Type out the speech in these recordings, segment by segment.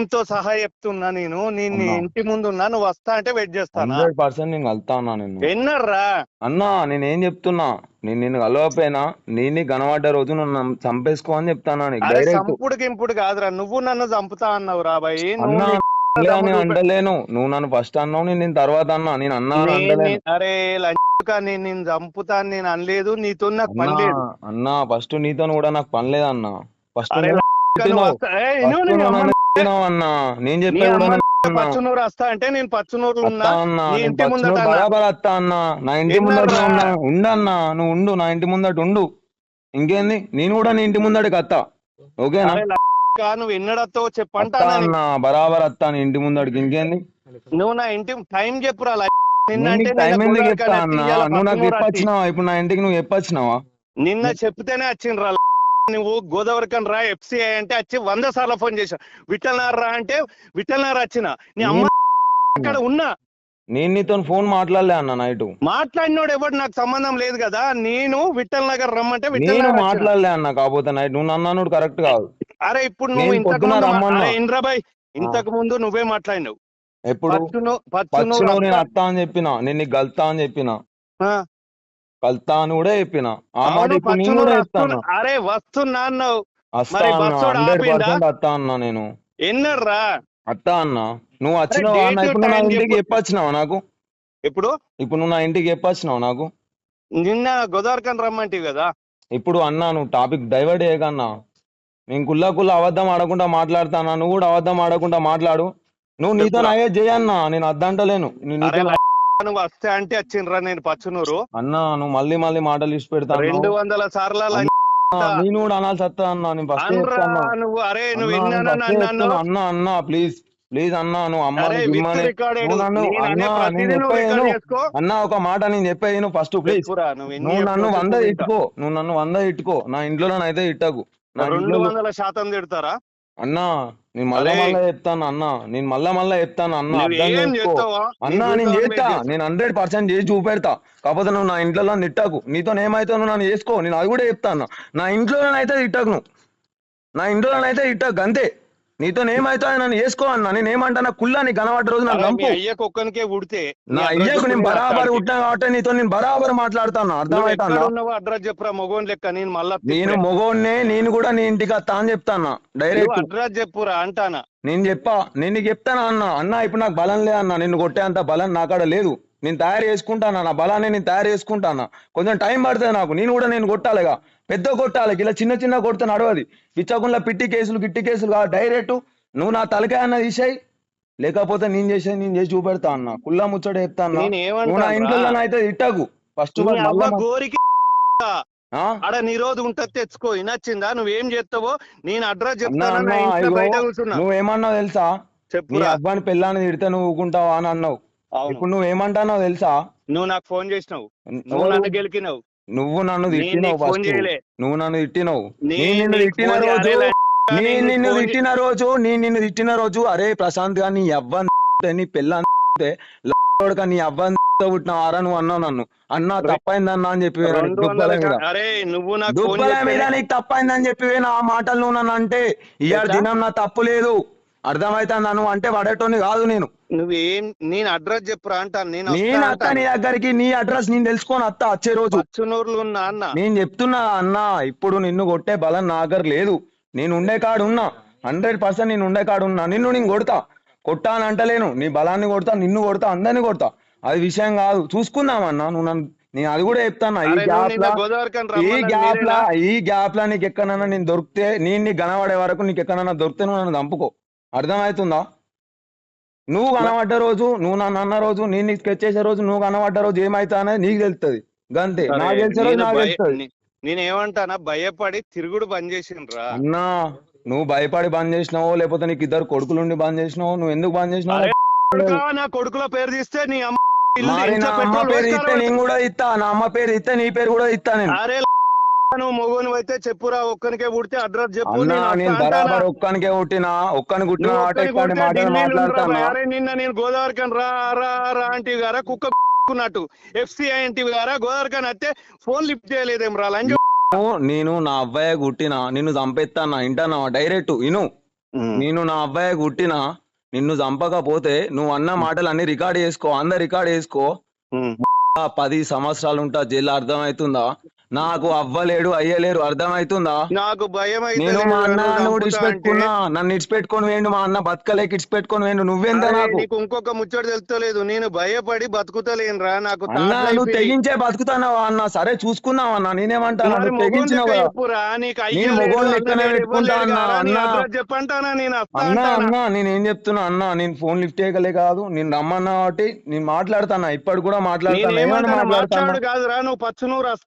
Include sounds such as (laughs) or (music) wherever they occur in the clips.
నేమ్తో సహా చెప్తున్నా నేను. నేను. ఇంటి ముందు ఉన్నా నువ్వు వస్తా అంటే వెయిట్ చేస్తానా? హండ్రెడ్ పర్సెంట్ నేను కలుతా నిన్ను. ఎన్నర్రా? అన్నా నేనేం చెప్తున్నా? నేను నిన్ను కలవకపోయినా నేను కనబడ్డ రోజు నన్ను చంపేసుకో అని చెప్తానా నీకు? అరే డైరెక్ట్ చంపుడు గింపుడు కాదురా. నువ్వు నన్ను చంపుతా అన్నావు రా బాయ్. అన్నా నువ్వు నేను అంటలేను. నువ్వు నన్ను ఫస్ట్ అన్నావు నేను నేను తర్వాత అన్నా. నేను అన్నా అని అంటలేను. అరే లంచుకా నేను నేను చంపుతా అని నేను అనలేదు. నీతో నాకు పని అన్నా లేదు. అన్నా ఫస్ట్ నీతో కూడా నాకు పని లేదన్నా. ఫస్ట్ అరే నువ్వు లంచుకా. వస్తా- ఏయ్, అన్నా నేను నీ చెప్పేది కూడా అమ్మ నేను అన్నా. పచ్చునూరు వస్తా అంటే నేను పచ్చునూరులో ఉన్నా. నీ ఇంటి ముందట. బరాబర్ అత్తా అన్నా. నా ఇంటి ముందట? ఉన్నా. ఉండన్నా నువ్వు ఉండు నా ఇంటి ముందట ఉండు. ఇంకేంది? నేను కూడా నీ ఇంటి ముందటికి అత్తా. ఓకేనా? నువ్వు ఎన్నడత్తావో అత్తా చెప్పంటానా అన్నా బరాబర్ అత్తా నీ ఇంటి ముందటికి. ఇంకేంది? నువ్వు నా ఇంటి టైం చెప్పురా టైం ఎందుకు చెప్తా అన్నా? నువ్వు నాకు ఇప్పుడు నా ఇంటికి నువ్వు ఎప్పొచ్చినావా? నిన్న చెప్తేనే వచ్చిండ్రా నువ్వు గోదావరి కన్ రా ఎఫ్సిఐ అంటే వచ్చి వంద సార్లు ఫోన్ చేసా విఠల్నార్ రా అంటే విఠల్నార్ వచ్చిన. నీ అమ్మ అక్కడ ఉన్నా. నేను నీతో ఫోన్ మాట్లాడలే అన్న నైట్. మాట్లాడినోడు ఎవడు నాకు సంబంధం లేదు కదా నేను విఠల్ నగర్ రమ్మంటే నేను. మాట్లాడలే అన్న కాకపోతే నైట్ నువ్వు అన్నాడు కరెక్ట్ కాదు. అరే ఇప్పుడు నువ్వు ఇంతకు ముందు ఇంద్రాబాయ్ ఇంతకు ముందు నువ్వే మాట్లాడినావు. ఎప్పుడు? నేను అత్తా అని చెప్పిన నేను నీకు గల్తా అని చెప్పిన. కల్తా అని కూడా చెప్పిన. ఆ మాట ఇప్పుడు నేను కూడా చెప్తాను. అరే వస్తున్నా అన్నావు. వస్తా అన్న హండ్రెడ్ అత్తా అన్న నేను. ఎన్నర్రా? అత్తా అన్న. నువ్వు వచ్చినావా? అన్న ఇప్పుడు నా ఇంటికి చెప్పు. చెప్పొచ్చినావా నాకు? ఇప్పుడు ఇప్పుడు నువ్వు నా ఇంటికి చెప్పొచ్చినావు నాకు? నిన్న గోదావరి కన్ రమ్మంటివి కదా? ఇప్పుడు అన్నా నువ్వు టాపిక్ డైవర్ట్ చేయకన్నా. నేను కుల్లా కుల్లా అబద్ధం ఆడకుండా మాట్లాడతానా? నువ్వు కూడా అబద్ధం ఆడకుండా మాట్లాడు. నువ్వు నీతో. అయ్యే చేయన్నా నేను అద్దంటలేను. నేను నువ్వు వస్తే అంటే వచ్చిండ్రా నేను పచ్చునూరు. అన్నా నువ్వు మళ్ళీ మళ్ళీ మాటలు ఇచ్చి పెడతాను రెండు వందల సార్ల నేను కూడా అనాల్సి వస్తా అన్నా నేను ఫస్ట్ అనరా నువ్వు అరే నువ్వు విన్నానా అన్నా అన్నా ప్లీజ్ ప్లీజ్ అన్నా నువ్వు అమ్మ అరే విత్ ఇమ్మని రికార్డెడ్ నువ్వు నన్ను నేను అనే అన్నా అన్నా ఒక మాట నేను చెప్పేది నువ్వు ఫస్ట్ ప్లీజ్ నువ్వు నన్ను వంద ఇట్టుకో. నువ్వు నన్ను వంద ఇట్టుకో. నా ఇంట్లో అయితే ఇట్టకు. రెండు వందల శాతం తిడతారా? అన్నా నేను మళ్ళా. మళ్ళా చెప్తాను అన్న. నేను మళ్ళా మళ్ళా చెప్తాను అన్న. అర్థం చేసుకో. అన్నా నేను చేస్తా. నేను హండ్రెడ్ పర్సెంట్ చేసి చూపెడతా. కాకపోతే నువ్వు నా ఇంట్లో తిట్టకు. నీతో ఏమైతే నువ్వు నన్ను చేసుకో. నేను అది కూడా చెప్తా అన్న. నా ఇంట్లోనైతే తిట్టకు నువ్వు. నా ఇంట్లోనైతే తిట్టకు. అంతే. నీతో ఏమైతే నన్ను చేసుకో అన్న నేను ఏమంటా నా కుళ్ళా నీ కనబడ్డ రోజు నాకు చంపు అయ్యకు ఒక్కనికే ఉడితే నా అయ్యకు నేను బరాబర్ ఉట్టినా కాబట్టి నీతో నేను బరాబర్ మాట్లాడతాను అర్థమవుతా ఉన్నావు అడ్రస్ చెప్పురా మొగోన్ లెక్క నేను మళ్ళా నేను మొగోడినే నేను కూడా నీ ఇంటికి వస్తా అని చెప్తాను? డైరెక్ట్. అడ్రస్ చెప్పురా అంటానా? నేను చెప్పా నేను నీకు చెప్తానా అన్న? అన్న ఇప్పుడు నాకు బలం లే అన్న నిన్ను కొట్టే అంత బలం నాకాడ లేదు. నేను తయారు చేసుకుంటానా? నా బలాన్ని నేను తయారు చేసుకుంటానా? కొంచెం టైం పడుతుంది నాకు. నేను కూడా నేను కొట్టాలిగా పెద్ద కొట్టాలి. ఇలా చిన్న చిన్న కొడితే నడవది. పిచ్చకుండా పిట్టి కేసులు గిట్టి కేసులు కాదు డైరెక్ట్ నువ్వు నా తలకాయ అన్న తీసేయి. లేకపోతే నేను చేసేది నేను చేసి చూపెడతా అన్న. కుల్లా ముచ్చట చెప్తా అన్న. నేను నువ్వు నా ఇంట్లో అయితే ఇట్టకు ఫస్ట్ గోరికి ఆడ నీ రోజు ఉంటది తెచ్చుకో. వినొచ్చిందా? నువ్వేం చేస్తావో? నేను అడ్రస్ చెప్తాను నువ్వేమన్నావు తెలుసా? నీ చెప్పురా అబ్బాని పెళ్ళాన్ని తిడితే నువ్వు ఊకుంటావా అని అన్నావు. ఇప్పుడు నువ్వేమంటానో తెలుసా? నువ్వు నాకు ఫోన్ చేసినావు. నువ్వు నువ్వు నన్ను గెలికినావు. నువ్వు నన్ను నేను తిట్టినావు నువ్వు నన్ను తిట్టినావు. నేను నేను నిన్ను తిట్టిన రోజు. నేను నేను నిన్ను తిట్టిన రోజు నేను నిన్ను తిట్టిన రోజు అరే ప్రశాంత్గా నీ అవ్వ నీ పిల్ల నీ అవ్వ పుట్టినవారా నువ్వు అన్నావు నన్ను. అన్నా తప్పైందన్నా అని చెప్పి దుబ్బల మీద. నువ్వు నాకు ఫోన్ దుబ్బల మీద చేస్తే నీకు తప్పైందని చెప్పి ఆ మాటలు నువ్వు నన్ను అంటే ఇవాళ? దినం నా తప్పు లేదు. అర్థమైతుందా నువ్వు అంటే పడేటోని కాదు నేను. నువ్వేం నేను అడ్రస్ చెప్పురా అంటాను నేను నేను అత్త. నీ దగ్గరికి నీ అడ్రస్ నేను తెలుసుకొని అత్త వచ్చే రోజు. ఉన్నా అన్న. నేను చెప్తున్నా అన్న ఇప్పుడు నిన్ను కొట్టే బలం నా దగ్గర లేదు. నేను ఉండే కాడు ఉన్నా. హండ్రెడ్ పర్సెంట్ నేను ఉండే కాడు ఉన్నా. నిన్ను నేను కొడతా. కొట్టా అని అంటలేను. నీ బలాన్ని కొడతా నిన్ను కొడతా అందరిని కొడతా. అది విషయం కాదు. చూసుకుందామన్నా నువ్వు నన్ను నేను అది కూడా చెప్తాను ఈ గ్యాప్ నిన్న లా ఈ గ్యాప్ లా? ఈ గ్యాప్ లా నీకు ఎక్కడన్నా నేను దొరికితే నేను నీకు కనబడే వరకు నీకు ఎక్కడన్నా దొరికితే నువ్వు నన్ను చంపుకో అర్థమవుతుందా? నువ్వు కనబడ్డ రోజు నువ్వు నన్ను అన్న రోజు నేను నీకు స్కెచ్ చేసే రోజు నువ్వు కనబడ్డ రోజు ఏమైతా అనేది నీకు తెలుస్తుంది. గంతే. నాకు తెలిసే రోజు నాకు తెలుస్తుంది. నేనేమంటానా? భయపడి తిరుగుడు బంద్ చేసిండ్రా. అన్నా నువ్వు భయపడి బంద్ చేసినావో లేకపోతే నీకు ఇద్దరు కొడుకులుండి బంద్ చేసినావో నువ్వు ఎందుకు బంద్ చేసినావు నా కొడుకుల పేరు తీస్తే నీ అమ్మ నా అమ్మ పేరు? ఇస్తే నేను కూడా ఇస్తా నా అమ్మ పేరు ఇస్తే నీ పేరు కూడా ఇస్తా నేను. మొగోని అయితే చెప్పురా ఒక్కనికే పుడితే అడ్రస్ చెప్పు అన్నా నేను? బరాబర్ ఒక్కనికే పుట్టినా ఒక్కని పుట్టిన ఆట ఇట్లాంటి మాటలు మాట్లాడతానా? అరే నిన్న నేను గోదావరి కని రా రా రా అంటే గారా కుక్క కున్నట్టు ఎఫ్సిఐ అంటే గారా గోదావరి కని వస్తే ఫోన్ లిఫ్ట్ చేయలేదేం రా లంజ నేను- నా అబ్బాయి కుట్టినా నిన్ను చంపేస్తానా ఇంటానా డైరెక్ట్ ఇను. నేను నా అబ్బాయి కుట్టినా నిన్ను చంపకపోతే నువ్వు అన్న మాటలు అన్ని రికార్డ్ చేసుకో అందరు రికార్డ్ చేసుకో. పది సంవత్సరాలు ఉంటా జైలు అర్థమవుతుందా నాకు అవ్వలేడు అయ్యలేరు అర్థమవుతుందా నాకు భయం నేను మా అన్న నువ్వు ఇడిచిపెట్టుకున్నా నన్ను ఇడిచిపెట్టుకొని వేయండు మా అన్న బతకలేక ఇడిచిపెట్టుకొని వేయండు. నువ్వెంత నాకు? నీకు ఇంకొక ముచ్చట తెలుస్తలేదు. నేను భయపడి బతుకుతలేనురా నాకు అన్న నువ్వు. తెగించే బతుకుతావా అన్న? సరే చూసుకున్నావు అన్న? నేనేమంటాను తెగించినావు? కదా నేను లెక్కనే పెట్టుకుంటా ఇవ్వలేడు అన్న, కదా, చెప్పంటానా? నేను వస్తా అన్న అంటానా? అన్న నేను ఏం చెప్తున్నా? అన్న నేను ఫోన్ లిఫ్ట్ చేయగలే కాదు. నేను రమ్మన్నా కాబట్టి నేను మాట్లాడతానా? ఇప్పటి కూడా మాట్లాడతాను? మాట్లాడు కాదురా నువ్వు పచ్చునూరు వస్తా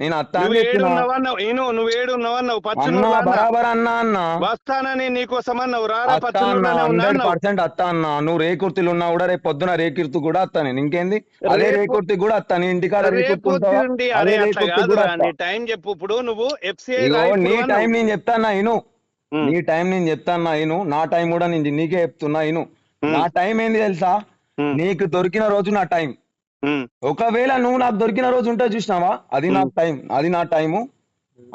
నేను అత్త నువ్వు నేను. బరాబర్ అన్నా అన్నా. వస్తానని నీకోసం అన్నావు రారా అత్త అన్న పచ్చునూరులోనే ఉన్నా హండ్రెడ్ అన్నావు. పర్సెంట్ అత్త అన్న. నువ్వు రేకుర్తిలు ఉన్నా కూడా రేపు పొద్దున రేకుర్తి కూడా అత్త నేను. ఇంకేంది? అదే రేకుర్తి కూడా అత్త. నీ ఇంటికాడ రేకుర్తి టైం చెప్పు. ఇప్పుడు నువ్వు ఎఫ్సిఐ నీ టైం నేను చెప్తానా ఇను. నీ టైం నేను చెప్తానా ఇను నా టైం కూడా నేను నీకే చెప్తున్నా ఇను. నా టైం ఏంది తెలుసా. నీకు దొరికిన రోజు నా టైం. ఒకవేళ నువ్వు నాకు దొరికిన రోజు ఉంటే చూసినావా? అది నా టైం అది నా టైము.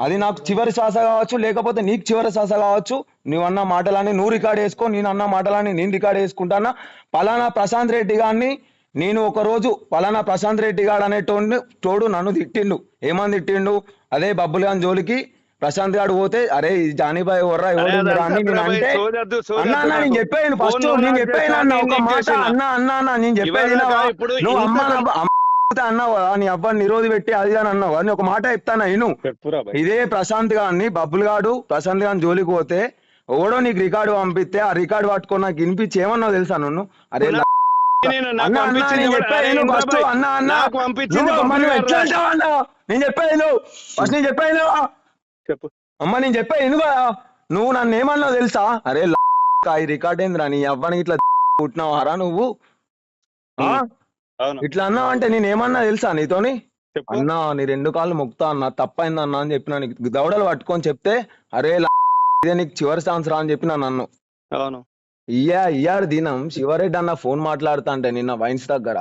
అది నాకు చివరి శ్వాస కావచ్చు లేకపోతే నీకు చివరి శ్వాస కావచ్చు. నువ్వు అన్న మాటలని నువ్వు రికార్డ్ చేసుకో నేను అన్న మాటలని నేను రికార్డ్ చేసుకుంటానా? పలానా ప్రశాంత్ రెడ్డి గారిని నేను ఒక రోజు పలానా ప్రశాంత్ రెడ్డి గారు అనే తోడు తోడు నన్ను తిట్టిండు. ఏమని తిట్టిండు? అదే బబ్బులు గాని జోలికి ప్రశాంత్ గారు పోతే అరే ఉందిరా అని నేను అంటే అన్న అన్న నేను చెప్పాను ఫస్ట్ నేను చెప్పాను అన్న ఒక మాట అన్న అన్న అన్న నేను చెప్పేది నువ్వు అమ్మ అన్నావు కదా నీ అబ్బాయి నిరోధి పెట్టి అది అని అన్నావు అని ఒక మాట చెప్తాను భయ్. ఇదే ప్రశాంత్ గారిని బబ్బుల్ గాడు ప్రశాంత్ గారిని జోలికి పోతే ఓడో నీకు రికార్డు పంపిస్తే ఆ రికార్డు పట్టుకొని నాకు వినిపించి ఏమన్నావు తెలుసా నన్ను? అరే నేను నేను ఇంద్రా ఫస్ట్ నువ్వు నువ్వు నేను చెప్పేది చెప్పు. అమ్మ నేను చెప్పేది ఎందుకు నువ్వు నన్ను ఏమన్నావు తెలుసా? అరే ఈ రికార్డ్ ఏందిరా నీ అవ్వని ఇట్లా పుట్టినావారా నువ్వు? ఆ? అవును. ఇట్లా అన్నావు అంటే నేను ఏమన్నా తెలుసా నీతోని? చెప్పు. అన్నా నీ రెండు కాళ్ళు మొక్తా అన్న తప్పైంది అన్న అని చెప్పిన నీకు దవడలు పట్టుకొని చెప్తే అరే ఇదే నీకు చివరి ఛాన్స్ రా అని చెప్పిన నన్ను. అవును. ఇయ్యా ఇయ్యాడు దినం. శివరెడ్డి అన్న ఫోన్ మాట్లాడుతా అంటే నిన్న వైన్స్ దగ్గర.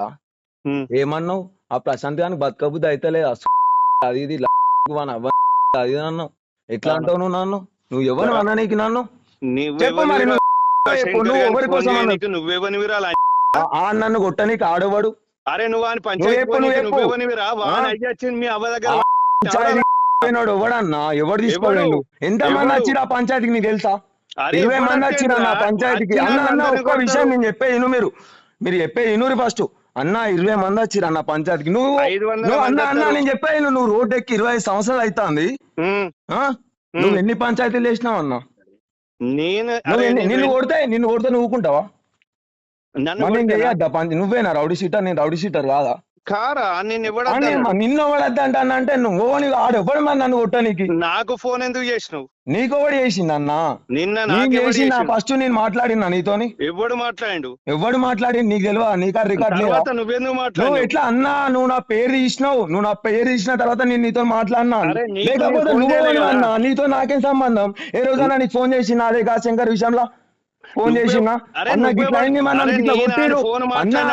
ఏమన్నావు? ఆ ప్రశాంత్ గానికి బతకబుద్ధి అయితే లేదు అది ఇది అవ్వ అది అన్నావు. ఎట్లా. అంటావు నువ్వు నన్ను? నువ్వు ఎవరు అన్న నీకు నన్ను? చెప్పు మరి? నువ్వు చెప్పు, ఎవరి కోసం ఆ- నన్ను కొట్టనీకి ఆడవాడు? అరే నువ్వు అని చెప్పు, చెప్పు. మీ అవ్వ దగ్గర. పోయినోడు ఎవడన్నా? ఎవడు తీసుకోలేండు ఎంత మంది? వచ్చిరా పంచాయతీకి నీకు తెలుసా? ఇరవై మంది వచ్చిరా నా? పంచాయతీకి? వచ్చిన అన్న అన్న ఒక్క. విషయం నేను చెప్పేది విను మీరు. మీరు చెప్పేది వినురి ఫస్ట్ అన్న ఇరవై మంది వచ్చిరా నా పంచాయతీకి నువ్వు అన్న అన్న. నేను చెప్పేది విను. నువ్వు రోడ్ ఎక్కి ఇరవై ఐదు సంవత్సరాలు అవుతుంది? నువ్వు ఎన్ని పంచాయతీలు చేసినావు అన్న నేను నిన్ను కొడితే నిన్ను కొడితే నువ్వు ఊరుకుంటావా నన్ను మరి నేను కొట్టారా? చేయొద్దా పంచ నువ్వేనా రౌడీ షీటర్ నేను రౌడీ షీటర్ కాదా కారా? నేను ఎవడన్నా నిన్ను ఎవడద్దా అంటే నువ్వు నీకు ఆడు ఎవడు మరి నన్ను కొట్టనీకి? నాకు ఫోన్ ఎందుకు చేసినావు? నీకు ఒకటి చేసింది అన్న? నిన్న చేసిన? ఫస్ట్ నేను మాట్లాడినా నీతోని? ఎవడు మాట్లాడిండు? ఎవడు మాట్లాడి నీకు తెలియదా నీకు రికార్డ్ లేదా తర్వాత నువ్వెందుకు నువ్వు మాట్లాడు ఎట్లా అన్నా నువ్వు నా పేరు తీసినావు నువ్వు నా పేరు తీసిన తర్వాత నేను నీతో మాట్లాడినా లేకపోతే నువ్వు. అన్నా నీతో నాకేం సంబంధం? ఏ రోజైనా నీకు ఫోన్ చేసిన అదే శంకర్ విషయంలో ఫోన్ చేసిన? అన్న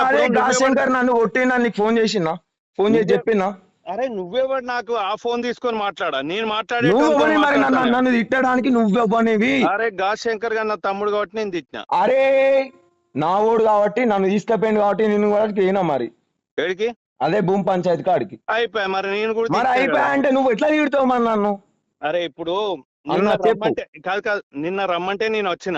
అరే, నేను శంకర్ నన్ను కొట్టినా నీకు ఫోన్ చేసిన? ఫోన్ చేసి చెప్పినా? అరే నువ్వెవడు నాకు ఆ ఫోన్ తీసుకొని మాట్లాడా? నేను మాట్లాడే నువ్వు ఎవరి మరి నన్ను తిట్టడానికి నువ్వెవ్వనివి అరే గా శంకర్ గారు నా తమ్ముడు కాబట్టి నేను తిట్టిన. అరే నా ఓడు కాబట్టి నన్ను తీసుకుపోయింది కాబట్టి నిన్ను కూడా పోయినా మరి. ఎడికి అదే భూమి పంచాయతీ కాడికి. అయిపోయా మరి? నేను కూడా మరి అయిపోయా. అంటే నువ్వు ఎట్లా తిడతావు మరి నన్ను? అరే ఇప్పుడు నిన్న. రమ్మంటే కాదు కాదు నిన్న రమ్మంటే నేను వచ్చిన.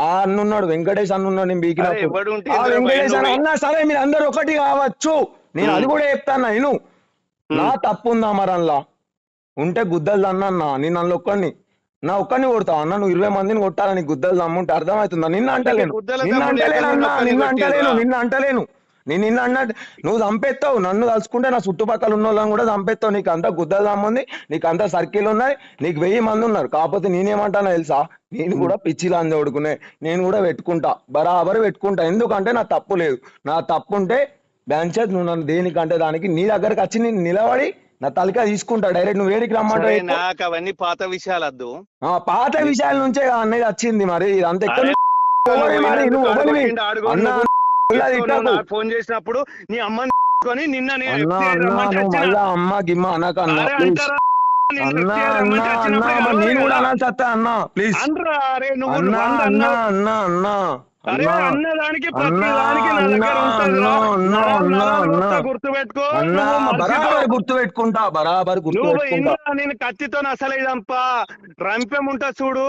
ఆ అన్న ఉన్నాడు వెంకటేష్ అన్న ఉన్నాడు నేను ఇందులో వెంకటేష్ అన్న భయం అన్నా సరే మీరు అందరు ఒకటి కావచ్చు. నేను అది కూడా చెప్తాను నేను నా తప్పు ఉందా మరి అందులో? ఉంటే గుద్దలు అన్న నేను నన్ను ఒక్కడిని. నా ఒక్కడిని కొడతావు అన్న? నువ్వు ఇరవై మందిని కొట్టాలని గుద్దలు దమ్ముంటే అర్థమవుతుందా? నిన్న అంటలేను. నిన్న అంటలేను అన్న నిన్న అంటలేను? నిన్న అంటలేను. నేను నిన్న అన్నట్టు నువ్వు చంపేస్తావు నన్ను తలుచుకుంటే నా చుట్టుపక్కల ఉన్న వాళ్ళని కూడా చంపేస్తావు నీకు అంత గుద్దలు దమ్ముంది నీకు అంత సర్కిల్ ఉన్నాయి నీకు వెయ్యి మంది ఉన్నారు. కాకపోతే నేనేమంటానో తెలుసా? నేను కూడా పిచ్చిలా అందోడుకునే నేను కూడా పెట్టుకుంటా బరాబర్ పెట్టుకుంటా. ఎందుకంటే నా తప్పు లేదు. నా తప్పు ఉంటే బెంచర్ నువ్వు నన్ను దేనికంటే దానికి నీ దగ్గరకు వచ్చి నేను నిలబడి నా తలక తీసుకుంటా. డైరెక్ట్ నువ్వు వేడికి ఎక్కువ. నాకు అవన్నీ పాత విషయాలు వద్దు. ఆ పాత విషయాల నుంచే అన్నది వచ్చింది మరి. ఇదంతా ఎక్కడ అన్న. ఫోన్ చేసినప్పుడు నీ అమ్మని కొని నిన్న నేను అన్న అన్న. మళ్ళా అమ్మ గిమ్మ అనక అన్న అన్న అన్న అన్న నేను కూడా వస్తా అన్న ప్లీజ్ అన్న అన్న. అన్న అన్న అరే అన్న అన్న దానికి ప్రతి అన్న, దానికి నా అన్న, దగ్గర ఉంటుందిరా. అన్న, అన్న, నరాలు, అన్న, నరాలు అన్న. వస్తా, గుర్తుపెట్టుకో అన్న నువ్వు మనిషితో- బరాబర్ గుర్తు నేను కత్తితో అసలు ఇదంపా రంపెం ఉంటా చూడు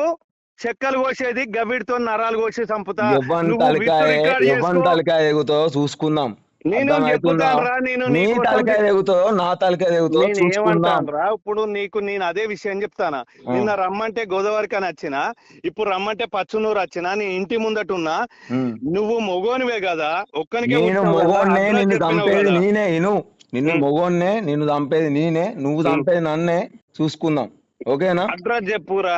చెక్కలు కోసేది గవిడితో నరాలు కోసి చంపుతా. తలకాయ ఎగుతావో చూసుకుందాం. నేను నేను నీ తలకాయ నా నేను ఏమంటానురా ఇప్పుడు నీకు నేను అదే విషయం చెప్తానా? నిన్న రమ్మంటే గోదావరికి అని వచ్చిన ఇప్పుడు రమ్మంటే పచ్చునూరు వచ్చిన నీ ఇంటి ముందట ఉన్నా. నువ్వు మొగోనివే కదా ఒక్కనికే నేను మొగోన్నే నిన్ను చంపేది. నేనే ఇను. నిన్ను. మొగోన్నే నిన్ను చంపేది నేనే నువ్వు చంపేది నన్నే చూసుకుందాం. ఓకేనా? అడ్రస్ చెప్పురా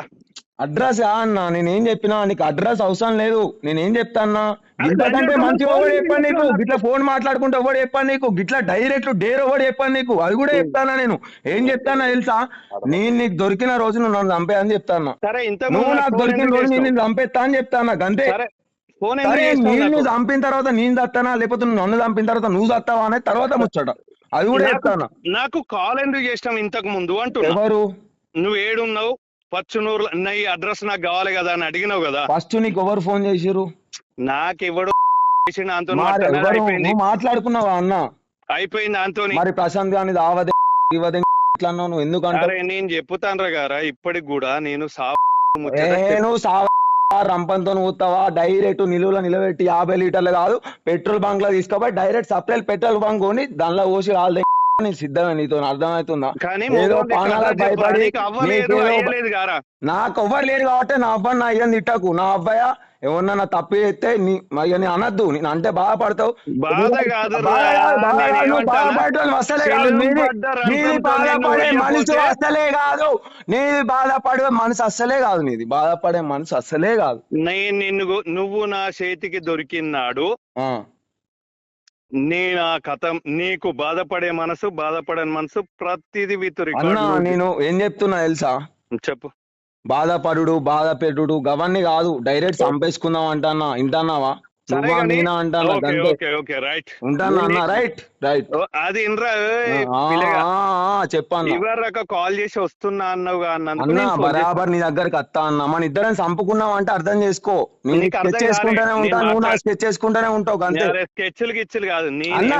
అడ్రస్ అన్న నేనేం చెప్పినా నీకు అడ్రస్ అవసరం లేదు. నేనేం చెప్తా అన్నా? అరే ఇంతకంటే దాంట్లో మంచి ఎవడు చెప్పాను నీకు. గిట్లా ఫోన్ మాట్లాడుకుంటే ఎవడు చెప్పాను నీకు? గిట్లా డైరెక్ట్ డేర్ ఎవడు చెప్పాను నీకు? అది కూడా చెప్తానా నేను. ఏం చెప్తానా తెలుసా? నేను నీకు దొరికిన రోజు నువ్వు నన్ను చంపేయని చెప్తానా సరే ఇంత నువ్వు నాకు దొరికిన రోజు నేను నిన్ను చంపేస్తా అని చెప్తానా చేస్తావు నేను? చంపిన తర్వాత నేను చస్తానా? లేకపోతే నువ్వు నన్ను చంపిన తర్వాత నువ్వు చస్తావా అనేది తర్వాత ముచ్చట. అది కూడా చెప్తానా నాకు కాల్ ఎందుకు చేసినాం ఇంతకు ముందు అంటున్నా? ఎవరు? నువ్వు ఏడున్నావు? పచ్చునూరు నా ఈ అడ్రస్ నాకు కావాలి కదా అని అడిగినావు కదా. ఫస్ట్ నీకు ఎవరు ఫోన్ చేసిరు నాకు ఎవడు మాట్లాడుకున్నావా అన్న? అయిపోయింది అంతో మరి ప్రశాంత్ గాని దావదే ఇవదే ఇట్లా నువ్వు ఎందుకంటే నేను చెప్పుతాను గారా ఇప్పటికి కూడా నేను నేను రంపంతో ఊతావా డైరెక్ట్ నిలువలో నిలబెట్టి యాభై లీటర్లు కాదు పెట్రోల్ బంక్లో తీసుకోపోయి డైరెక్ట్ సప్లై పెట్రోల్ బంక్ కొని దానిలో పోసి కాదు నేను సిద్ధమే నీతో అర్థమవుతుందా? ఏదో. భయపడి నీకు ఎవ్వరు లేరు కాబట్టి నా అబ్బాయి నా అయ్యని తిట్టకు. నా అబ్బాయి ఎవరన్నా నా తప్పు చేస్తే నీ నేను అనద్దు. నేను అంటే బాధపడతావు? బాధపడటం అసలే కాదు. నీది బాధపడే మనసు అసలే కాదు. నీది బాధపడే మనసు అస్సలే కాదు నీది. బాధపడే మనసు అస్సలే కాదు. నేను నిన్ను నువ్వు నా చేతికి దొరికినాడు. ఆ నేను ఆ కథ నీకు బాధపడే మనసు బాధపడని మనసు ప్రతిదీ విత్ అన్న రికార్డ్ నేను ఏం చెప్తున్నా తెలుసా? చెప్పు. బాధపడుడు బాధ పెట్టుడు గవన్నీ కాదు డైరెక్ట్ చంపేసుకుందాం అంటానా ఇంటన్నావా? అది ఇన్రా చెప్పన్నా. ఇవరక కాల్ చేసి వస్తున్నా అన్నందుకు అన్న. బరాబర్ నీ దగ్గరకు వస్తా అన్న. మన ఇద్దరం చంపుకున్నాం అంటే అర్థం చేసుకో. నేను స్కెచ్ చేసుకుంటానే. ఉంటా నువ్వు నా స్కెచ్ చేసుకుంటానే ఉంటావు అంతే స్కెచ్లు గిచ్చులు కాదు నేను అన్న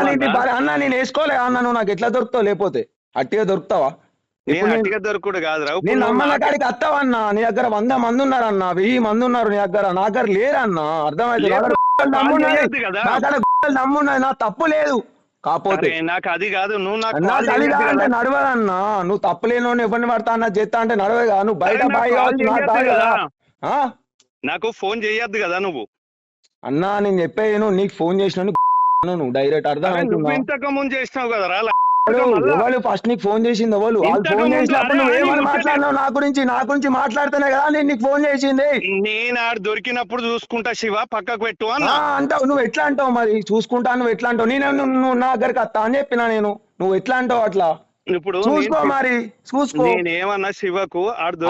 అన్న నేను వేసుకోలే అన్న నువ్వు నాకు ఎట్లా దొరుకుతావు లేకపోతే? అట్టిగా దొరుకుతావా? దొరకడు ఇప్పుడు నేను నాకు- కాడికి వస్తావన్నా నీ దగ్గర వంద మంది ఉన్నారన్న? వెయ్యి మంది ఉన్నారు నీ దగ్గర. నా దగ్గర లేరన్న? అర్థమైతే నమ్మున్నది కదా. నా తప్పు లేదు. కాకపోతే నాకు అది కాదు నువ్వు నాకు నా తల్లి అంటే కదా. నడవదన్నా. నువ్వు తప్పలేను ఎవరిని పడతా అన్న చేస్తా అంటే నడవగా నువ్వు బయట బాయి కావచ్చు కదా. కదా. నాకు ఫోన్ చేయొద్దు కదా నువ్వు. అన్నా నేను చెప్పేను నీకు ఫోన్ చేసిన (laughs) నువ్వు డైరెక్ట్ అర్థం ఇంతకు ముందు చేసినావు కదరా ఎవరు ఫస్ట్ నీకు ఫోన్ చేసింది ఎవరు? వాళ్ళు ఫోన్ చేసినప్పుడు మాట్లాడినావు నా గురించి? నా గురించి మాట్లాడితేనే కదా నేను నీకు ఫోన్ చేసింది. నేను ఆడ దొరికినప్పుడు చూసుకుంటా శివ పక్కకు పెట్టు అంటావు. నువ్వు ఎట్లా అంటావు మరి? చూసుకుంటా నువ్వు ఎట్లా అంటావు? నేను నువ్వు నా దగ్గరికి వస్తా అని చెప్పినా నేను. నువ్వు ఎట్లా అంటావు అట్లా? ఇప్పుడు చూసుకో మరి చూసుకో. నేనేమన్నా శివకు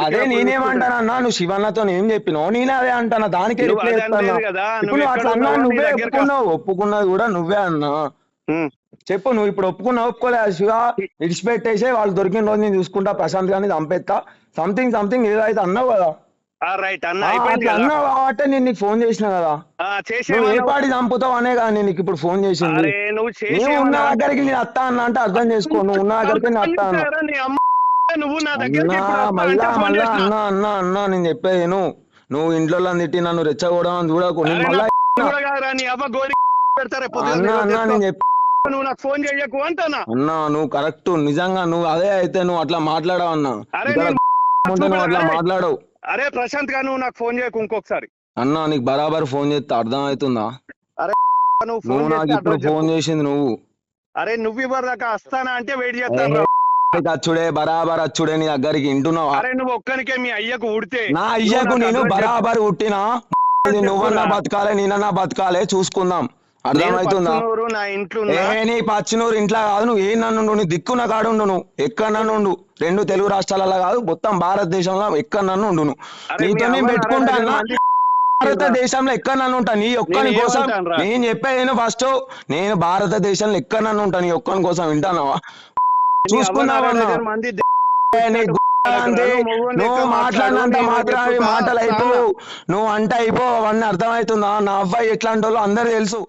అదే నేనేమంటానన్నా నువ్వు శివన్నతో ఏం చెప్పినావు? నేనే అదే అంటానా? దానికే రిప్లై ఇస్తానా? అట్లా అన్నా నువ్వే ఒప్పుకున్నావు. ఒప్పుకున్నది కూడా నువ్వే అన్నా. చెప్పు నువ్వు ఇప్పుడు ఒప్పుకున్నావు ఒప్పుకోలే. శివ ఇడిచిపెట్టేసే వాళ్ళు దొరికిన రోజు నేను చూసుకుంటా ప్రశాంత్ గారిని చంపేస్తా. సంథింగ్ సంథింగ్ ఏదో అయితే అన్నావు కదా. రైట్ అన్న అన్నావు కాబట్టి నేను నీకు ఫోన్ చేసిన కదా. నువ్వు ఏ పాటి చంపుతావు అనే కదా నేను నీకు ఇప్పుడు ఫోన్ చేసింది. నువ్వు నేను ఉన్న దగ్గరికి నేను అత్తా అన్న అంటే అర్థం చేసుకో నువ్వు ఉన్న దగ్గరికి నేను అత్తా అన్న. నువ్వు నా మళ్ళా మళ్ళా. అన్నా అన్నా అన్నా నేను చెప్పేది నువ్వు నువ్వు ఇంట్లో తిట్టి నన్ను రెచ్చగొడడం చూడకు. నేను మళ్ళా (laughs) అన్నా (laughs) అన్నా. నేను చెప్పి నువ్వు నాకు ఫోన్ చేయకు అంటానా? అన్నా నువ్వు కరెక్ట్ నిజంగా నువ్వు అదే అయితే నువ్వు అట్లా మాట్లాడవు అన్నా. అరే నువ్వు అట్లా అరే, మాట్లాడవు. అరే ప్రశాంత్గా నువ్వు నాకు ఫోన్ చేయకు ఇంకొకసారి. అన్నా నీకు బరాబర్ ఫోన్ చేస్తే అర్థం అవుతుందా నువ్వు నువ్వు నాకు ఇప్పుడు ఫోన్. చేసింది నువ్వు. అరే నువ్వు ఇవ్వరు దాకా వస్తానా అంటే వెయిట్ చేస్తాను అచ్చుడే బరాబర్ అచ్చుడే నీ దగ్గరికి వింటున్నావా? అరే నువ్వు ఒక్కనికే మీ అయ్యకు ఉడితే నా అయ్యకు నేను బరాబర్ చెప్పు. నువ్వన్నా. బతకాలే నేనన్నా బతకాలే చూసుకుందాం. అర్థమవుతుందా నా ఇంట్లో పచ్చినూరు ఇంట్లో కాదు. నువ్వు ఏ నన్ను నీ దిక్కు నా కాడు నువ్వు. ఎక్కడ నన్ను ఉండు? రెండు తెలుగు రాష్ట్రాలలో కాదు మొత్తం భారతదేశంలో ఎక్కడ నన్ను ఉండు నువ్వు. నీతో నేను అవ్వ పెట్టుకుంటా అరవై అన్నా? మంది భారతదేశంలో ఎక్కడ నన్ను ఉంటా? నీ ఒక్కని నేను కోసం? నేను చెప్పేది ఫస్ట్ నేను భారతదేశంలో ఎక్కడ నన్ను ఉంటా? నీ ఒక్కని కోసం వింటానావా? నీ అంతే. నువ్వు మాట్లాడినంత మాట్లాడు, మాత్రం నేను మాటలు అయిపోవు నువ్వు అంటే అయిపో అవన్నీ అర్థమవుతుందా? నా అబ్బాయి ఎట్లాంటి వాళ్ళు అందరు తెలుసు.